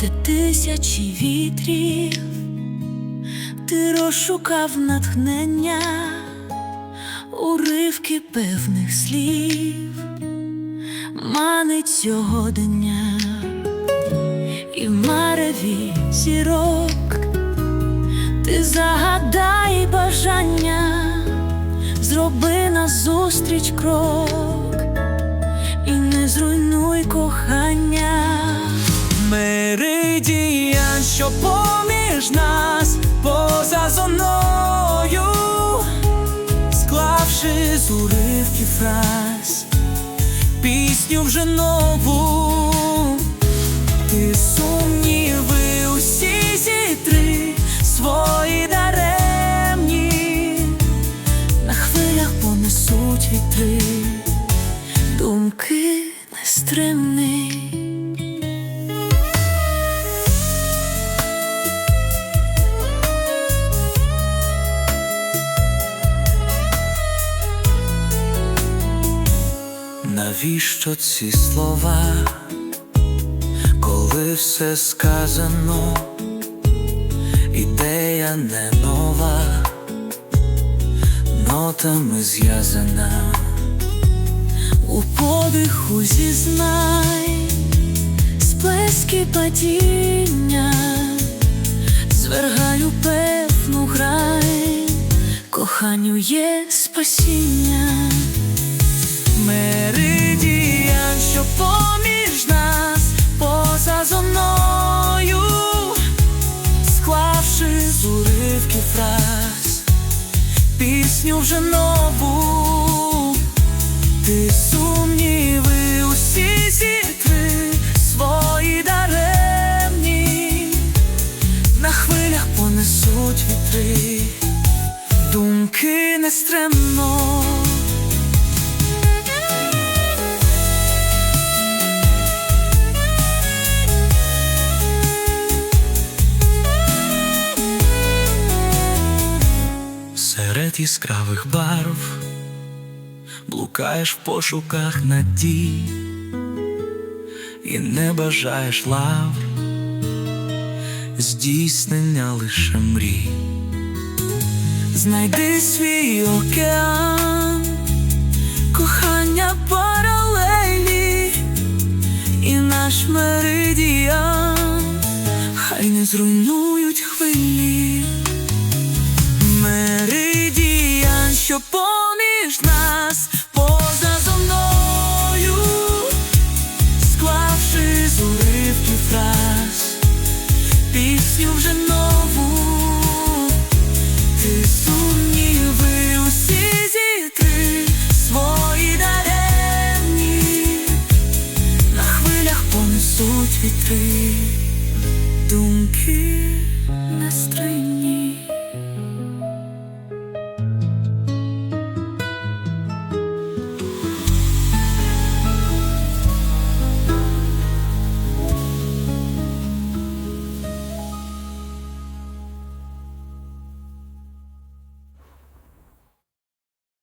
де тисячі вітрів, ти розшукав натхнення, уривки певних слів, манить сьогодення, і в мареві зірок загадай бажання, зроби назустріч крок і не зруйнуй кохання. Меридіян, що поміж нас поза зоною, склавши з уривків фраз, пісню вже нову, Навіщо ці слова, коли все сказано, ідея не нова, нотами зв'язана. У подиху зізнай, сплески падіння, звергаю певну грай, коханню є спасіння. Меридіян, що поміж нас поза зоною, склавши з уривків фраз, пісню вже нову, ти сумніви усі зітри свої даремні, на хвилях понесуть вітри, думки нестремно. Серед яскравих барв блукаєш в пошуках надій і не бажаєш лав, здійснення лише мрій. Знайди свій океан, кохання паралелі і наш меридіан, хай не зруйнують вітри, думки стримні.